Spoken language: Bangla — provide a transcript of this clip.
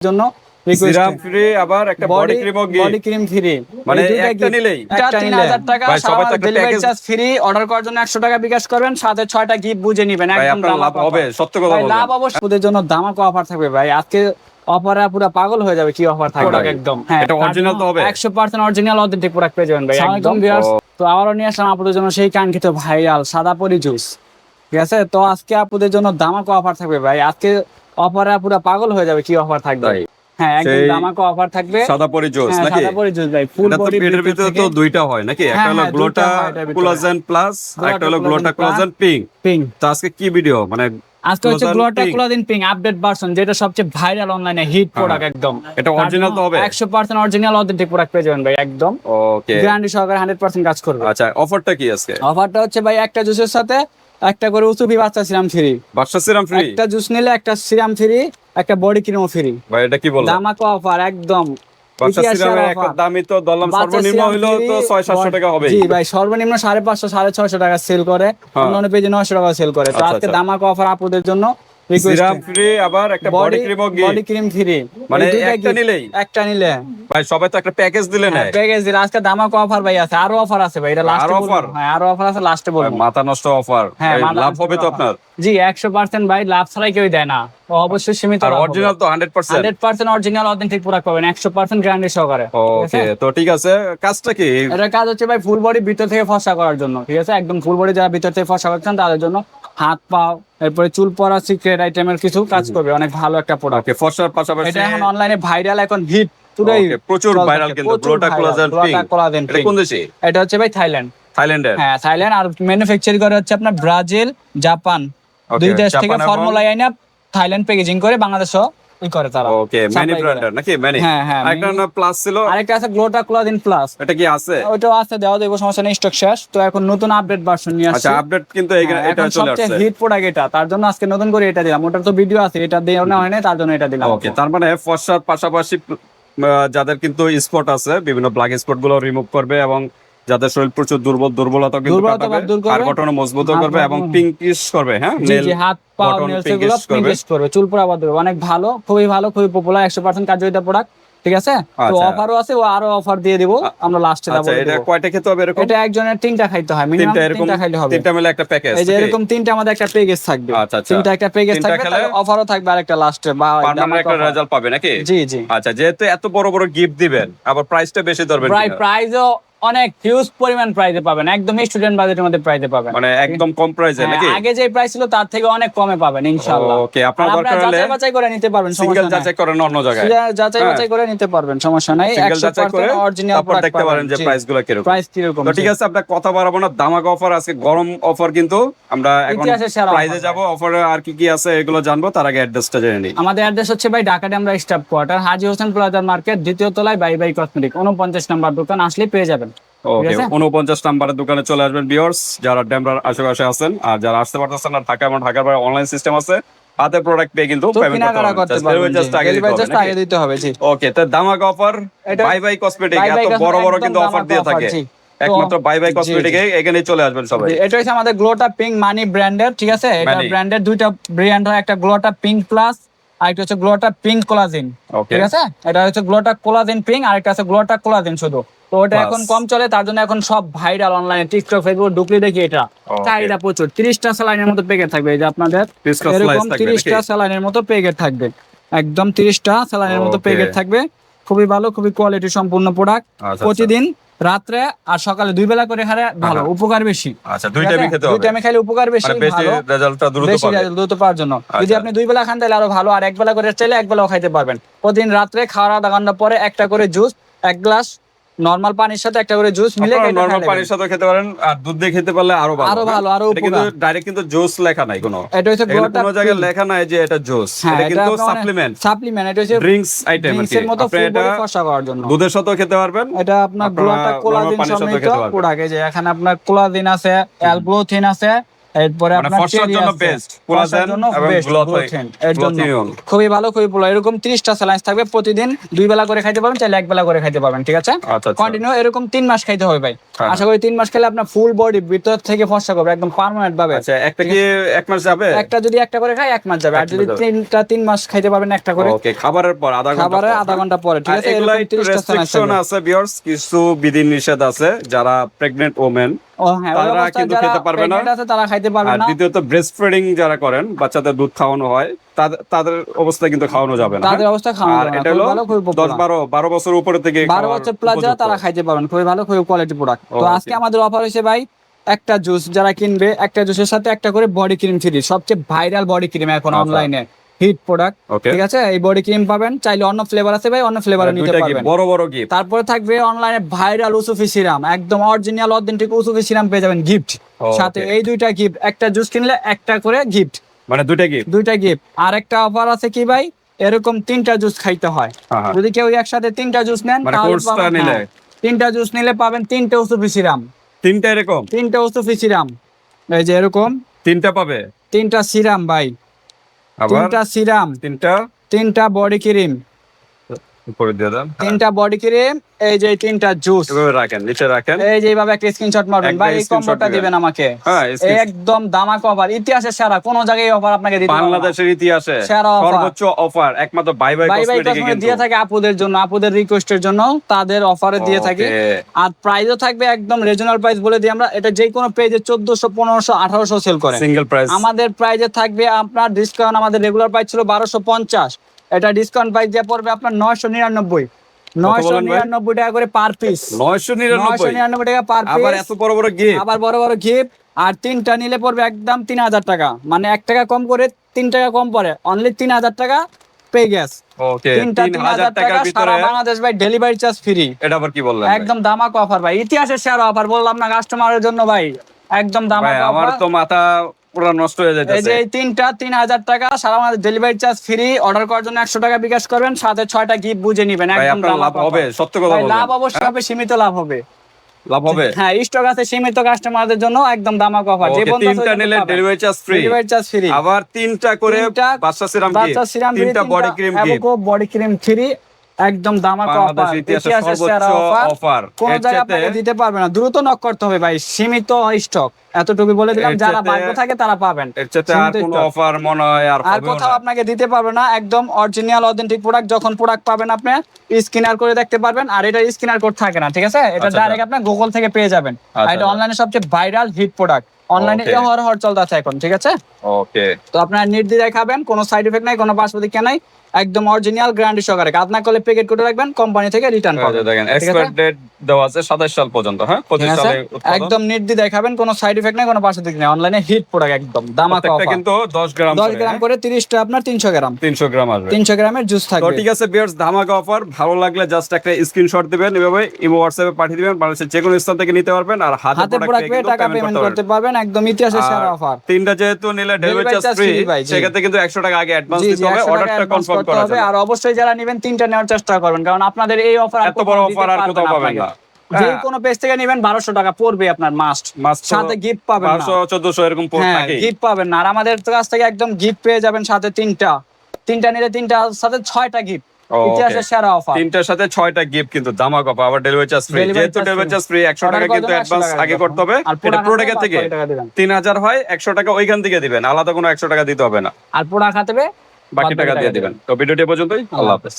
জন্য সিরাম ফ্রি আবার একটা বডি ক্রিমও বডি ক্রিম ফ্রি মানে একটা নিলেই? একটা একটা তিন নিলে? হাজার টাকা সবাই তো ডেলিভারি চার্জ ফ্রি অর্ডার করার জন্য একশো টাকা বিকাশ করবেন সাথে ছয়টা গিফট বুঝে নিবেন একদম লাভ হবে সত্য কথা বলবেন লাভ অবশ্যই ওদের জন্য দামাকা অফার থাকবে ভাই। আজকে অফারে পুরো পাগল হয়ে যাবে কি অফার থাকবে। একদম হ্যাঁ এটা তো হবে? একশো পার্সেন্ট অরিজিনাল অথেন্টিক প্রোডাক্ট পেয়ে যাবেন ভাই একদম। তো আবারও নিয়ে আসলাম আপনাদের জন্য সেই কাঙ্ক্ষিত ভাইরাল সাদা পরি জুস ঠিক আছে? তো আজকে আপনাদের জন্য দামাকা অফার থাকবে ভাই। আজকে অফারে পুরো পাগল হয়ে যাবে কি অফার থাকবে। হ্যাঁ একদম সেই অফার থাকবে। সাদা পরি জুস হ্যাঁ, নাকি? সাদা পরি জুস ভাই ফুল বডি পেটের ভিতরে তো দুইটা হয় নাকি? একটা হলো গ্লোটা দুইটা এটার ভিতরে। কোলাজেন প্লাস একটা হলো গ্লোটা কোলাজেন পিঙ্ক পিঙ্ক তো আজকে কি ভিডিও মানে আজকে হচ্ছে গ্লোটা pink। পিঙ্ক আপডেট ভার্সন যেটা সবচেয়ে ভাইরাল অনলাইনে হিট প্রোডাক্ট একদম। এটা তো হবে? অরিজিনাল অথেন্টিক প্রোডাক্ট পেয়ে যাবেন ভাই একদম। ওকে গ্যারান্টি সহকারে হান্ড্রেড পার্সেন্ট কাজ করবে। আচ্ছা অফারটা কি আজকে? অফারটা হচ্ছে ভাই একটা জুসের সাথে একটা করে উচুপি বাচ্চা সিরাম ফ্রি। বাচ্চা সিরাম ফ্রি? একটা জুস নিলে একটা সিরাম ফ্রি একটা বডি ক্রিমও ফ্রি। ভাই এটা কি বলো? দামা কো অফার একদম। বাদশা সিরামের একটা দামই তো দরলাম সর্বনিম্ন তো টাকা হবে। জি ভাই সর্বনিম্ন সাড়ে পাঁচশো সাড়ে ছয়শো টাকা সেল করে। অন্যান্য পেজে নয়শো টাকা সেল করে। তো আচ্ছা, আজকে আচ্ছা। অফার আপুদের জন্য। ফ্রি আবার একটা বডি ক্রিমও বডি ক্রিম ফ্রি। মানে একটা নিলেই? একটা নিলে। ভাই সবাই তো একটা প্যাকেজ দিলে না প্যাকেজ দিলে। আজকে দামাকা অফার ভাই আছে আরও অফার আছে ভাই এটা লাস্টে আরও offer? হ্যাঁ আরও অফার আছে লাস্টে বলব। মাথা নষ্ট অফার হ্যাঁ লাভ হবে তো আপনার। জি একশো পার্সেন্ট ভাই লাভ ছাড়াই কেউ দেয় না। অবশ্যই সীমিত আর অরিজিনাল তো hundred percent hundred percent original authentic product পাবেন। একশো পার্সেন্ট গ্যারান্টি সহকারে। ওকে তো ঠিক আছে কাজটা কি? এটার কাজ হচ্ছে ভাই ফুল বডি ভিতর থেকে ফসা করার জন্য। ঠিক আছে? একদম ফুল বডি যারা ভিতর থেকে ফসা করছেন তাদের জন্য হাত পাও এরপরে চুল পরা সিক্রেট আইটেমের কিছু কাজ করবে। অনেক ভালো একটা প্রোডাক্ট ফর্সার পাশাপাশি এটা এখন অনলাইনে ভাইরাল এখন হিট পুরাই প্রচুর ভাইরাল কিন্তু কোলাজেন collagen এটা কোন দেশে? এটা হচ্ছে ভাই থাইল্যান্ড। থাইল্যান্ডের? হ্যাঁ থাইল্যান্ড আর ম্যানুফ্যাকচার করে হচ্ছে আপনার ব্রাজিল জাপান। দুই দেশ থেকে ফর্মুলা আইনা থাইল্যান্ড প্যাকেজিং করে বাংলাদেশও করে তারা। ওকে ম্যানি supply ব্র্যান্ডের নাকি? ম্যানি হ্যাঁ, হ্যাঁ, প্লাস ছিল। আরেকটা আছে গ্লোটা ক্লোদিন প্লাস এটা কি আছে? ওইটাও আছে দেওয়া দেবো সমস্যা নেই স্টক শেষ। তো এখন নতুন আপডেট ভার্সন নিয়ে আসছে। আচ্ছা আপডেট কিন্তু হ্যাঁ, এটা চলে আসছে। হিট প্রোডাক্ট এটা। তার জন্য আজকে নতুন করে এটা দিলাম। ওটার তো ভিডিও আছে এটা দিয়ে না হয় না তার জন্য এটা দিলাম। ওকে তার মানে ফর্সার পাশাপাশি যাদের কিন্তু স্পট আছে বিভিন্ন ব্ল্যাক স্পটগুলো রিমুভ করবে এবং যাদের শরীর প্রচুর দুর্বল দুর্বলতা কিন্তু কাটাবে আর গঠন মজবুত করবে এবং পিঙ্কিশ করবে হ্যাঁ? হাত পা। পিঙ্কিশ করবে। চুল পরা বাদ দেবে অনেক ভালো খুবই ভালো খুবই পপুলার একশো পার্সেন্ট কার্যকরিতা প্রোডাক্ট ঠিক আছে? তো আচ্ছা। অফারও আছে ও আরও অফার দিয়ে দিব আমরা লাস্টে আচ্ছা এটা কয়টা খেতে হবে এরকম? এটা একজনের তিনটা খাইতে হয় মিনিমাম তিনটা এরকম হবে। তিনটা মিলে একটা প্যাকেজ এই যে এরকম তিনটা আমাদের একটা প্যাকেজ থাকবে। আচ্ছা, আচ্ছা। তিনটা একটা প্যাকেজ থাকবে খেলে- অফারও থাকবে আরেকটা লাস্টে বা পার্মানেন্ট একটা রেজাল্ট পাবে নাকি? জি জি। আচ্ছা যেহেতু এত বড় বড় গিফট দিবেন আবার প্রাইসটা বেশি ধরবেন? প্রাইজও অনেক হিউজ পরিমাণ প্রাইজে পাবেন। একদম স্টুডেন্ট বাজেটের মধ্যে প্রাইজে পাবেন। মানে একদম কম প্রাইসে হ্যাঁ, নাকি? আগে যে প্রাইস ছিল তার থেকে অনেক কমে পাবেন ইনশাআল্লাহ। ওকে আপনার দরকার হলে যাচাই বাছাই করে নিতে পারবেন সিঙ্গেল যাচাই করেন অন্য জায়গায়। যাচাই হ্যাঁ। বাছাই করে নিতে পারবেন সমস্যা নাই। সিঙ্গেল যাচাই করে অরিজিনাল তারপর দেখতে পারেন যে প্রাইসগুলো কীরকম। প্রাইস কীরকম তো ঠিক আছে আপনার কথা বাড়াবো না। দামাক অফার আজকে গরম অফার কিন্তু। আমরা এখন প্রাইজে যাব অফারে আর কি কি আছে এগুলো জানব তার আগে অ্যাড্রেসটা জেনে নিই। আমাদের অ্যাড্রেস হচ্ছে ভাই ঢাকাতে আমরা স্টাফ কোয়ার্টার হাজি হোসেন প্লাজার মার্কেট দ্বিতীয় তলায় বাই বাই কসমেটিক উনপঞ্চাশ নাম্বার দোকান আসলে পেয়ে যাবেন। ওকে? উনপঞ্চাশ নাম্বারের দোকানে চলে আসবেন বিয়ার্স যারা ডেমরার আশেপাশে আছেন আর যারা আসতে পারতেছেন না ঢাকা এবং ঢাকার বাইরে অনলাইন সিস্টেম আছে হাতে প্রোডাক্ট পেয়ে কিন্তু আগে দিতে হবে ওকে তো দামাক অফার বাই বাই কসমেটিক এত বড় বড় কিন্তু অফার দিয়ে থাকে। একমাত্র বাই বাই কসমেটিকে এখানেই চলে আসবেন সবাই। এটা হচ্ছে আমাদের গ্লোটা পিঙ্ক মানি ব্র্যান্ডের ঠিক আছে? এটা ব্র্যান্ডের দুইটা ব্র্যান্ড হয় একটা গ্লোটা পিঙ্ক প্লাস আর একটা হচ্ছে গ্লোটা পিঙ্ক কোলাজিন ঠিক আছে? এটা হচ্ছে গ্লোটা কোলাজিন পিঙ্ক আর একটা আছে গ্লোটা কোলাজিন শুধু। তো ওটা এখন কম চলে তার জন্য এখন সব ভাইরাল অনলাইনে টিকটক ফেসবুক ঢুকলে দেখি এটা। চাহিদা প্রচুর। তিরিশটা স্যালাইনের মতো প্যাকেট থাকবে এই যে আপনাদের। এরকম তিরিশটা স্যালাইনের মতো প্যাকেট থাকবে। একদম তিরিশটা স্যালাইনের মতো। প্যাকেট থাকবে। খুবই ভালো খুবই কোয়ালিটি সম্পূর্ণ প্রোডাক্ট আচ্ছা, প্রতিদিন রাত্রে আর সকালে দুই বেলা করে খারে ভালো উপকার বেশি। আচ্ছা দুই টাইমে খেতে দুই টাইমে খাইলে উপকার বেশি মানে বেশি রেজাল্টটা দ্রুত বেশি দ্রুত পাওয়ার জন্য। যদি আচ্ছা। আপনি দুই বেলা খান তাহলে আরও ভালো। আর এক বেলা করে চাইলে এক বেলাও খাইতে পারবেন। প্রতিদিন রাত্রে খাওয়া দাওয়া পরে একটা করে জুস এক গ্লাস নর্মাল পানির সাথে একটা করে জুস মিলে খেতে নরমাল পানির সাথে খেতে পারেন আর দুধ দিয়ে খেতে পারলে আরও ভালো। আরও? ভালো, আরও কিন্তু ডাইরেক্ট কিন্তু জুস লেখা নাই কোনো। এটা হচ্ছে কোনো জায়গায় লেখা নাই যে এটা জুস হ্যাঁ এটা কিন্তু সাপ্লিমেন্ট সাপ্লিমেন্ট এটা হচ্ছে ড্রিঙ্কস আইটেম আর কি। এর মতো আপনি ফুল এটা বডি করার জন্য। দুধের সাথেও খেতে পারবেন। এটা আপনার গ্লোটা কোলাজিন সমৃদ্ধ খেতে প্রোডাক্ট এই যে এখানে আপনার কোলাজিন আছে অ্যালগ্লোথিন আছে এরপরে মানে আপনার জন্য জন্য। খুবই ভালো খুবই ভালো এরকম স্যালাইন্স থাকবে প্রতিদিন দুই বেলা করে খাইতে পারবেন চাইলে এক বেলা করে খাইতে পারবেন ঠিক আছে? আচ্ছা আচ্ছা। কন্টিনিউ এরকম মাস খাইতে হবে ভাই। হ্যাঁ। আশা করি মাস খেলে আপনার ফুল বডি ভিতর থেকে ফর্সা করবে একদম পার্মানেন্ট ভাবে। আচ্ছা একটা কি এক মাস যাবে? একটা যদি একটা করে খাই এক মাস যাবে। আর যদি তিনটা তিন মাস খাইতে পারবেন একটা করে। ওকে খাবারের পর আধা ঘণ্টা আধা ঘণ্টা পরে ঠিক আছে? এগুলা এরকম 30টা saline আছে ভিউয়ার্স কিছু বিধি নিষেধ আছে যারা প্রেগনেন্ট ওমেন তারা কিন্তু খেতে পারবে না। তারা খাইতে পারবে না দ্বিতীয়ত ব্রেস্ট ফিডিং যারা করেন বাচ্চাদের দুধ খাওয়ানো হয় তাদের- অবস্থায় কিন্তু খাওয়ানো যাবে না তাদের হ্যাঁ? অবস্থা খাওয়া আর এটা হলো ভালো খুবই দশ popular। বারো বারো বছর উপরে থেকে বারো খাওয়ার বছর প্লাস যারা তারা খাইতে পারবেন খুবই ভালো খুবই কোয়ালিটি প্রোডাক্ট তো আজকে আমাদের অফার হয়েছে ভাই একটা জুস যারা কিনবে একটা জুসের সাথে একটা করে বডি ক্রিম ফ্রি সবচেয়ে ভাইরাল বডি ক্রিম এখন আচ্ছা। অনলাইনে হিট প্রোডাক্ট ঠিক আছে? এই বডি ক্রিম পাবেন চাইলে অন্য ফ্লেভার আছে ভাই অন্য ফ্লেভারে নিতে পারবেন। বড় বড় গিফট তারপরে থাকবে অনলাইনে ভাইরাল উসুফি সিরাম একদম অরিজিনাল অথেন্টিক উসুফি সিরাম পেয়ে যাবেন গিফট সাথে এই দুইটা গিফট একটা জুস কিনলে একটা করে গিফট মানে দুইটা গিফট দুইটা গিফট আর একটা অফার আছে কি ভাই? এরকম তিনটা জুস খাইতে হয়। হ্যাঁ। যদি কেউ একসাথে তিনটা জুস নেন মানে তাহলে? হ্যাঁ, তিনটা জুস নিলে পাবেন তিনটে উসুফি সিরাম। তিনটা এরকম? তিনটা উসুফি সিরাম। এই যে এরকম। তিনটা পাবে? তিনটা সিরাম ভাই। তিনটা সিরাম তিনটা তিনটা বডি ক্রিম। উপরে দিয়ে দেন। তিনটা বডি ক্রিম এই যে তিনটা জুস এভাবে রাখেন নিচে রাখেন। এই যে এইভাবে একটা স্ক্রিনশট মারবেন। ভাই এই কম্বোটা দিবেন। আমাকে। হ্যাঁ একদম দামাক অফার ইতিহাসের সারা কোন জায়গায় অফার আপনাকে দিতে বাংলাদেশের ইতিহাসে সেরা সর্বোচ্চ অফার একমাত্র বাই বাই কসমেটিকে দিয়ে থাকে আপুদের জন্য আপুদের রিকোয়েস্টের জন্য তাদের অফারে দিয়ে থাকি. আর প্রাইসও থাকবে একদম রিজনাল প্রাইস বলে দিই আমরা এটা যে কোনো পেজে চোদ্দশো পনেরোশো আঠারোশো সেল করে সিঙ্গেল প্রাইস আমাদের প্রাইজে থাকবে আপনার ডিসকাউন্ট আমাদের রেগুলার প্রাইস ছিল বারোশো পঞ্চাশ। এটা ডিসকাউন্ট প্রাইস দিয়ে পড়বে আপনার নয়শো নিরানব্বই। নয়শো নিরানব্বই টাকা করে পার পিস 999 নয়শো নিরানব্বই টাকা পার আবার পিস এত বড় বড় গিফট আবার বড় বড় গিফট আর তিনটা নিলে পড়বে একদম তিন হাজার টাকা। মানে এক টাকা কম করে তিন টাকা কম পড়ে। অনলি তিন হাজার টাকা পে গ্যাস তিনটা তিন হাজার টাকা সারা বাংলাদেশ ভাই ডেলিভারি চার্জ ফ্রি এটা আবার কি বললেন একদম দামাক অফার ভাই। ইতিহাসের সেরা অফার বললাম না কাস্টমারের জন্য ভাই। একদম দামাক আমার তো মাথা পুরো নষ্ট হয়ে এই যে এই তিনটা তিন হাজার টাকা সারা Bangladesh delivery charge free order করার জন্য একশো টাকা বিকাশ করবেন সাথে ছয়টা গিফট বুঝে নিবেন একদম লাভ হবে সত্য কথা লাভ অবশ্যই হবে সীমিত লাভ হবে। লাভ হবে? হ্যাঁ স্টক আছে সীমিত কাস্টমারদের জন্য একদম দামাক অফার যে তিনটা নিলে delivery charge free delivery charge free আবার তিনটা করে বাচ্চা সিরাম বাচ্চা সিরাম তিনটা body cream body cream free একদম বাংলাদেশ অফার ইতিহাসের সেরা অফার কোন জায়গায় আপনাকে দিতে পারবে না। দ্রুত নক করতে হবে ভাই সীমিত স্টক এতটুকু বলে দিলাম যারা ভাগ্য থাকে তারা পাবেন। এর চাইতে আর কোনো অফার মনে হয় আর আর কোথাও আপনাকে দিতে পারবে না একদম অরিজিনাল অথেন্টিক প্রোডাক্ট যখন প্রোডাক্ট পাবেন আপনি স্ক্যানার করে দেখতে পারবেন। আর এটা স্ক্যানার কোড থাকে না ঠিক আছে? এটা আচ্ছা, ডাইরেক্ট আপনি গুগল থেকে পেয়ে যাবেন। আর আচ্ছা, এটা আচ্ছা। অনলাইনে সবচেয়ে ভাইরাল হিট প্রোডাক্ট অনলাইনে. হর হর চলতেছে এখন ঠিক আছে? ওকে তো আপনার নির্দ্বিধায় খাবেন কোনো সাইড এফেক্ট নাই কোনো পার্শ্বদিকে নাই। একদম অরিজিনাল গ্যারান্টি সহকারে। কাজ না করলে প্যাকেট করে রাখবেন কোম্পানি থেকে রিটার্ন পাবেন। দেখেন এক্সপায়ার ডেট দেওয়া আছে 27 সাল পর্যন্ত হ্যাঁ? 25 সালে একদম নির্দ্বিধায় খাবেন কোনো সাইড এফেক্ট নাই কোনো পার্শ্বদিক নাই। অনলাইনে হিট প্রোডাক্ট একদম দামাকা প্রত্যেকটা অফার কিন্তু 10 গ্রাম 10 গ্রাম হ্যাঁ? করে 30টা আপনার 300 গ্রাম। 300 গ্রাম আসবে। 300 গ্রামের জুস থাকবে। তো ঠিক আছে বিয়ার্স ধামাকা অফার ভালো লাগলে জাস্ট একটা স্ক্রিনশট দিবেন এভাবে ইমো হোয়াটসঅ্যাপে পাঠিয়ে দিবেন বাংলাদেশের যে কোনো স্থান থেকে নিতে পারবেন আর হাতে প্রোডাক্ট পেয়ে টাকা পেমেন্ট করতে পারবেন। একদম ইতিহাসের সেরা অফার তিনটা যেহেতু নিলে ডেলিভারি চার্জ ফ্রি। সেক্ষেত্রে কিন্তু 100 টাকা আগে অ্যাডভান্স দিতে হবে অর্ডারটা কনফার্ম করতে হবে আর অবশ্যই যারা নেবেন তিনটা নেওয়ার চেষ্টা করবেন। কারণ আপনাদের এই অফার এত বড় offer আর কোথাও পাবেন না। যে হ্যাঁ। কোনো পেজ থেকে নেবেন 1200 টাকা পড়বে আপনার মাস্ট মাস্ট সাথে গিফট পাবেন 500 1400 এরকম পোস্ট হ্যাঁ গিফট পাবেন না। আর আমাদের কাছ থেকে একদম গিফট পেয়ে যাবেন সাথে তিনটা। তিনটা নিলে তিনটা সাথে ছয়টা গিফট ইতিহাসের সেরা অফার তিনটার সাথে ছয়টা গিফট কিন্তু দামাক অফার আবার ডেলিভারি চার্জ ফ্রি Delivery যেহেতু charge ডেলিভারি চার্জ ফ্রি 100 টাকা কিন্তু অ্যাডভান্স আগে করতে হবে। আর এটা প্রোডাক্টের থেকে টাকা দিবেন? 3000 হয় 100 টাকা ওইখান থেকে দিবেন। আলাদা কোনো 100 টাকা দিতে হবে না। আর হাতে পেয়ে বাকি টাকা দিয়ে দেবেন। তো ভিডিওটি পর্যন্তই। আল্লাহ হাফেজ।